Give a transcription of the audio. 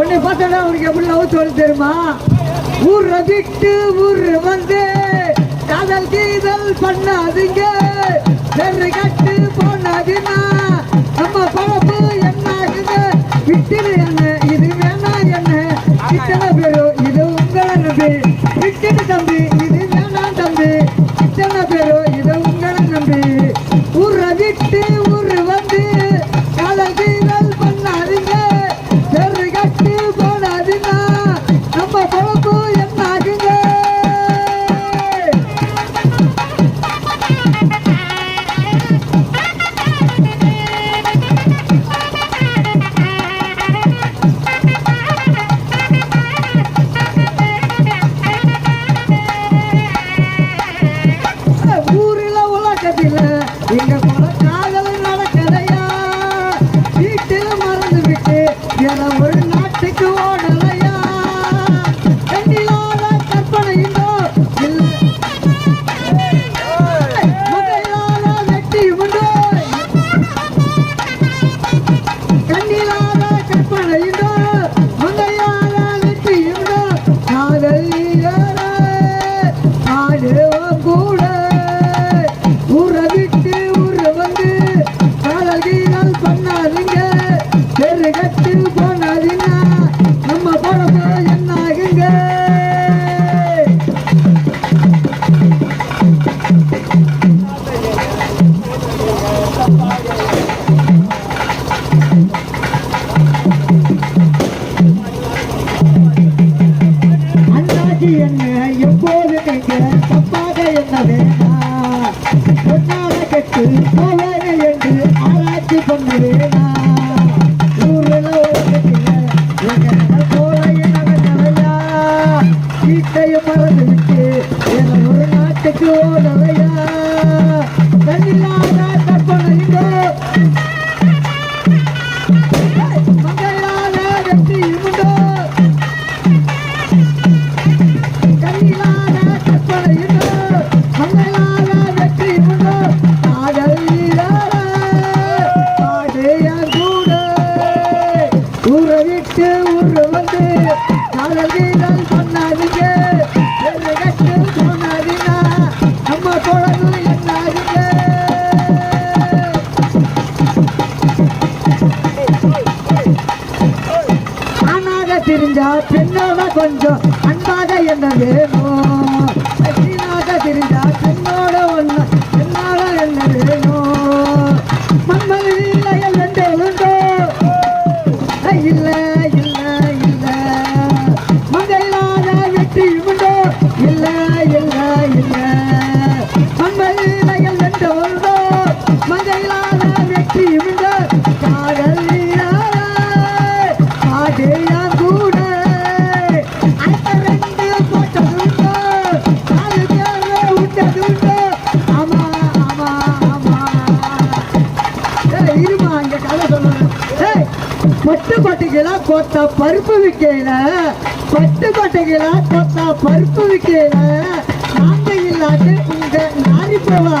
உன்னை பார்த்தா அவனுக்கு எப்படி லவ் சொல்லு தெரியுமா? ஊர் விட்டு ஊர் வந்து காதல் கீதல் பண்ணாதீங்க. வெறு கட்டு போனாதீங்க நம்ம பழப்பு என்ன ஆகுது விட்டுடு என்ன? இது வேணா என்ன? இத்தனை பேரும் இது உங்களை நம்பி. விட்டுடு தம்பி இது வேணாம் தம்பி. இத்தனை பேரும் என ஒரு நாட்டுக்கு ஆராய்ச்சி பண்ண வந்து காதல் சொன்னாதீங்க. கட்டு சொன்னாதீங்க நம்ம குழந்தை என்னாதீங்க? ஆணாக தெரிஞ்சா பெண்ணோட கொஞ்சம் அன்பாக என்ன வேணும் வீணாக தெரிஞ்சா பெண்ணோட ஒண்ணு கொட்டைகளா கொத்தா பருப்பு விற்கையில பட்டு கொட்டைகளா கொத்தா பருப்பு விற்கையில நாங்க இல்லாட்டு உங்க நாரிப்பவா